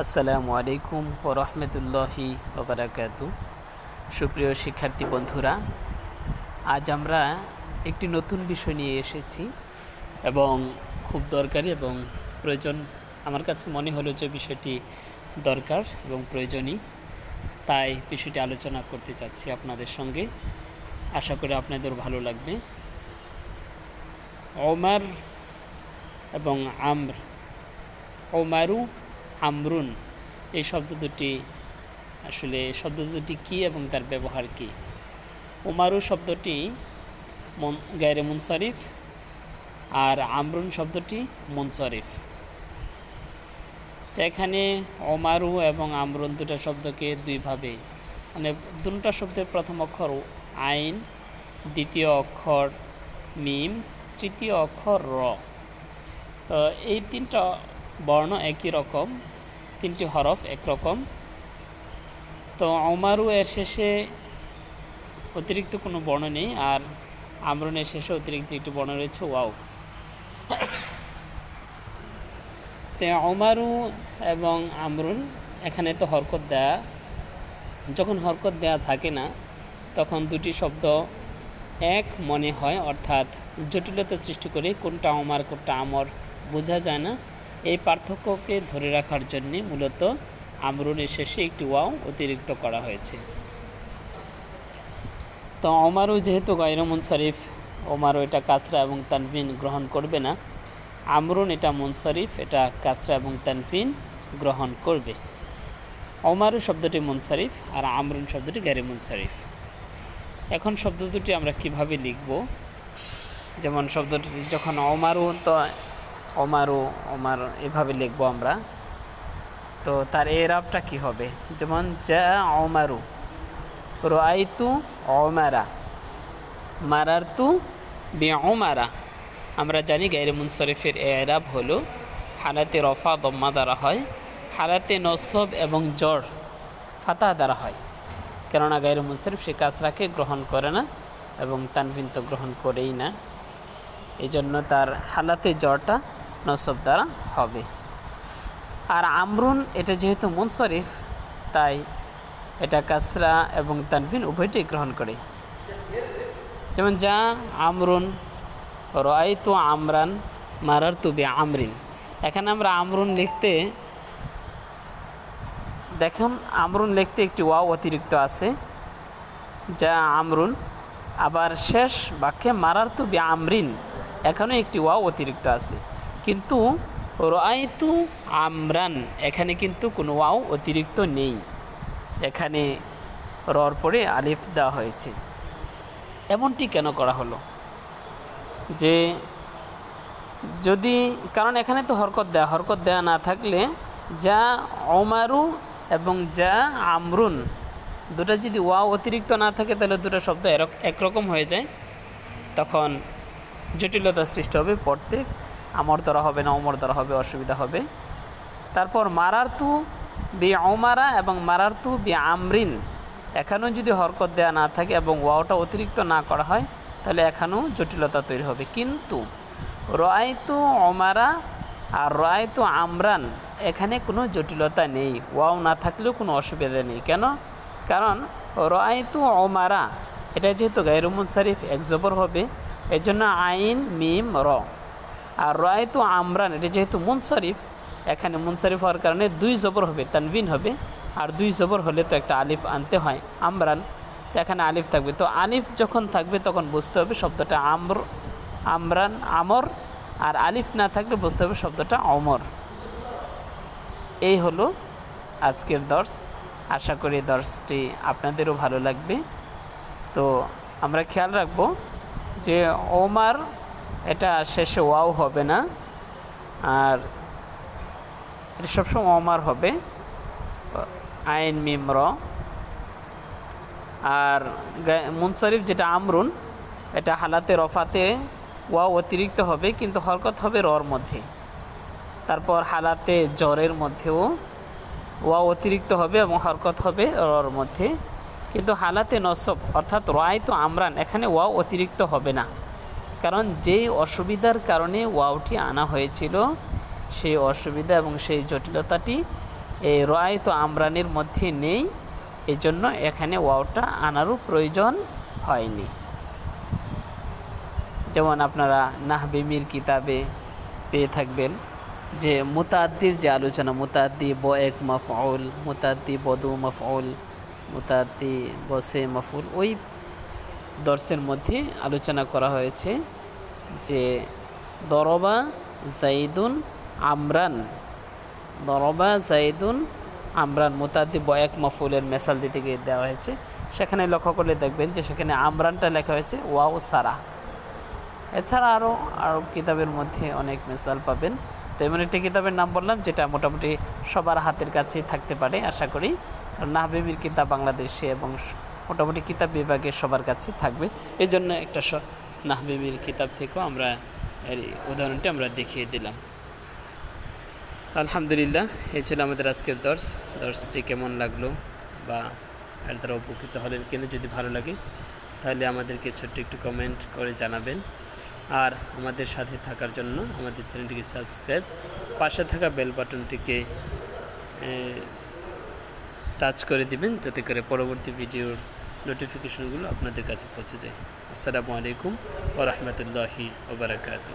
আসসালামু আলাইকুম ও রহমতুল্লাহি সুপ্রিয় শিক্ষার্থী বন্ধুরা, আজ আমরা একটি নতুন বিষয় নিয়ে এসেছি এবং খুব দরকারি এবং প্রয়োজন, আমার কাছে মনে হলো যে বিষয়টি দরকার এবং প্রয়োজনীয় তাই বিষয়টি আলোচনা করতে চাচ্ছি আপনাদের সঙ্গে। আশা করি আপনাদের ভালো লাগবে। ওমার এবং আমর, ওমারু আমরুন এই শব্দ দুটি আসলে, শব্দ দুটি কী এবং তার ব্যবহার কী? ওমারু শব্দটি মন, গায়রে মুনসারিফ আর আমরুন শব্দটি মুনসারিফ। তো এখানে ওমারু এবং আমরুন দুটা শব্দকে দুইভাবে মানে দুটা শব্দের প্রথম অক্ষর আইন, দ্বিতীয় অক্ষর মিম, তৃতীয় অক্ষর র। তো এই তিনটা বর্ণ একই রকম। তিনটি হরফ একরকম তো অমারু এর শেষে অতিরিক্ত কোনো বর্ণ নেই আর আমরুনের শেষে অতিরিক্ত একটি বর্ণ রয়েছে ওয়াও। তো অমারু এবং আমরুন এখানে তো হরকত দেয়া, যখন হরকত দেয়া থাকে না, তখন দুটি শব্দ এক মনে হয়, অর্থাৎ জটিলতা সৃষ্টি করে কোনটা আমার কোনটা আমর বোঝা যায় না। এই পার্থক্যকে ধরে রাখার জন্যে মূলত আমরুনের শেষে একটি ওয়াও অতিরিক্ত করা হয়েছে। তো ওমারও যেহেতু গায়র মুনসারিফ, ওমারও এটা কাসরা এবং তানভিন গ্রহণ করবে না আমরুন এটা মুনসারিফ, এটা কাসরা এবং তানভিন গ্রহণ করবে। ওমারু শব্দটি মুনসারিফ আর আমরুন শব্দটি গায়রে মুনসারিফ। এখন শব্দ দুটি আমরা কীভাবে লিখব? যেমন শব্দটি, যখন অমারু তো অমারু অমার এভাবে লিখব আমরা। তো তার এ এরাবটা কি হবে? যেমন অমারু রাইতু অমারা, মারারতু বি অমারা। আমরা জানি গাইরে মুনসরিফের এরাব হলো হালাতে রফা দম্মা দ্বারা হয়, হালাতে নসব এবং জ্বর ফাতা দ্বারা হয়। কেননা গাইরে মুনসরিফ সে কাসরাকে গ্রহণ করে না এবং তানভিন তো গ্রহণ করেই না। এই জন্য তার হালাতে জ্বরটা নসব দ্বারা হবে। আর আমরুন, এটা যেহেতু মুনসরিফ, তাই এটা কাসরা এবং তানভিন উভয়টাই গ্রহণ করে। যেমন, যা আমরুন রয় তো আমরান মারার তু বে আমরিন এখানে আমরা আমরুন লিখতে, দেখুন, আমরুন লিখতে একটি ওয়াও অতিরিক্ত আছে। যা আমরুন, আবার শেষ বাক্যে মারার তু আমরিন এখানেও একটি ওয়াও অতিরিক্ত আছে। কিন্তু রায়তু আমরান, এখানে কিন্তু কোনো ওয়াও অতিরিক্ত নেই। এখানে রর পরে আলিফ দেওয়া হয়েছে। এমনটি কেন করা হলো? যে যদি, কারণ এখানে তো হরকত দেয়া হরকত দেয়া না থাকলে যা অমারু এবং যা আমরুন, দুটা যদি ওয়াও অতিরিক্ত না থাকে, তাহলে দুটো শব্দ একরকম হয়ে যায়। তখন জটিলতা সৃষ্টি হবে পড়তে আমর দ্বারা হবে, না অমর দ্বারা হবে, অসুবিধা হবে। তারপর মারার্তু বি অমারা এবং মারার্তু বি আমরিন, এখানেও যদি হরকত দেওয়া না থাকে এবং ওয়াওটা অতিরিক্ত না করা হয়, তাহলে এখানেও জটিলতা তৈরি হবে। কিন্তু রয়তু অমারা আর রয়তু আমরান, এখানে কোনো জটিলতা নেই। ওয়াও না থাকলেও কোনো অসুবিধা নেই। কেন? কারণ রয়তু অমারা এটা যেহেতু গাইরুমুন শরীফ এক জবর হবে এর জন্য আইন, মিম, র। আর রয়তু আমরান, এটা যেহেতু মুনসরিফ, এখানে মুনসরিফ হওয়ার কারণে দুই জবর হবে তানবিন হবে, আর দুই জবর হলে তো একটা আলিফ আনতে হয়, আমরান। তো এখানে আলিফ থাকবে, তো আলিফ যখন থাকবে তখন বুঝতে হবে শব্দটা আমর, আমরান, আমর, আর আলিফ না থাকলে বুঝতে হবে শব্দটা অমর। এই হলো আজকের দর্শ, আশা করি দর্শটি আপনাদেরও ভালো লাগবে। তো আমরা খেয়াল রাখব যে ওমার এটা শেষে ওয়াও হবে না। আর এটা সবসময় ওমার হবে। আইন মিমর আর মুনসরিফ যেটা আমরুন, এটা হালাতে রফাতে ওয়া অতিরিক্ত হবে, কিন্তু হরকত হবে রর মধ্যে। তারপর হালাতে জ্বরের মধ্যেও ওয়া অতিরিক্ত হবে এবং হরকত হবে রর মধ্যে। কিন্তু হালাতে নসব, অর্থাৎ রয় তো আমরান, এখানে ওয়া অতিরিক্ত হবে না। কারণ যেই অসুবিধার কারণে ওয়াওটি আনা হয়েছিল, সেই অসুবিধা এবং সেই জটিলতাটি, এই রয় তো আমরানির মধ্যে নেই এই জন্য এখানে ওয়াওটা আনারও প্রয়োজন হয়নি। যেমন আপনারা নাহবিমির কিতাবে পেয়ে থাকবেন যে মুতাদ্দির যে আলোচনা, মুতাদ্দি ব এক মফউল, মুতাদ্দি বদু মফউল, মুতাদ্দি বসে মফুল ওই দর্শের মধ্যে আলোচনা করা হয়েছে যে দরবা জাইদুন আমরান। দরবা জাইদুন আমরান। মুতাদ্দি বয়াক মফুলের মেসাল দিতে গিয়ে দেওয়া হয়েছে। সেখানে লক্ষ্য করলে দেখবেন যে সেখানে আমরানটা লেখা হয়েছে ওয়াও সারা। এছাড়া আরও আরব কিতাবের মধ্যে অনেক মেসাল পাবেন। তো এমন একটি কিতাবের নাম বললাম, যেটা মোটামুটি সবার হাতের কাছেই থাকতে পারে, আশা করি। কারণ নাহবিবির কিতাব বাংলাদেশে এবং মোটামুটি কিতাব বিভাগে সবার কাছে থাকবে। এই জন্য একটা নাহবিবির কিতাব থেকেও আমরা এর উদাহরণটি আমরা দেখিয়ে দিলাম। আলহামদুলিল্লাহ এই ছিল আমাদের আজকের দর্শ। দর্শটি কেমন লাগল বা এর দ্বারা উপকৃত হলেন কিনা যদি ভালো লাগে, তাহলে আমাদেরকে ছোট্ট একটু কমেন্ট করে জানাবেন। আর আমাদের সাথে থাকার জন্য আমাদের চ্যানেলটিকে সাবস্ক্রাইব পাশে থাকা বেল বাটনটিকে টাচ করে দিবেন যাতে করে পরবর্তী ভিডিওর নোটিফিকেশনগুলো আপনাদের কাছে পৌঁছে যায়। আসসালামু আলাইকুম ও রহমতুল্লাহি ওবরাকাতু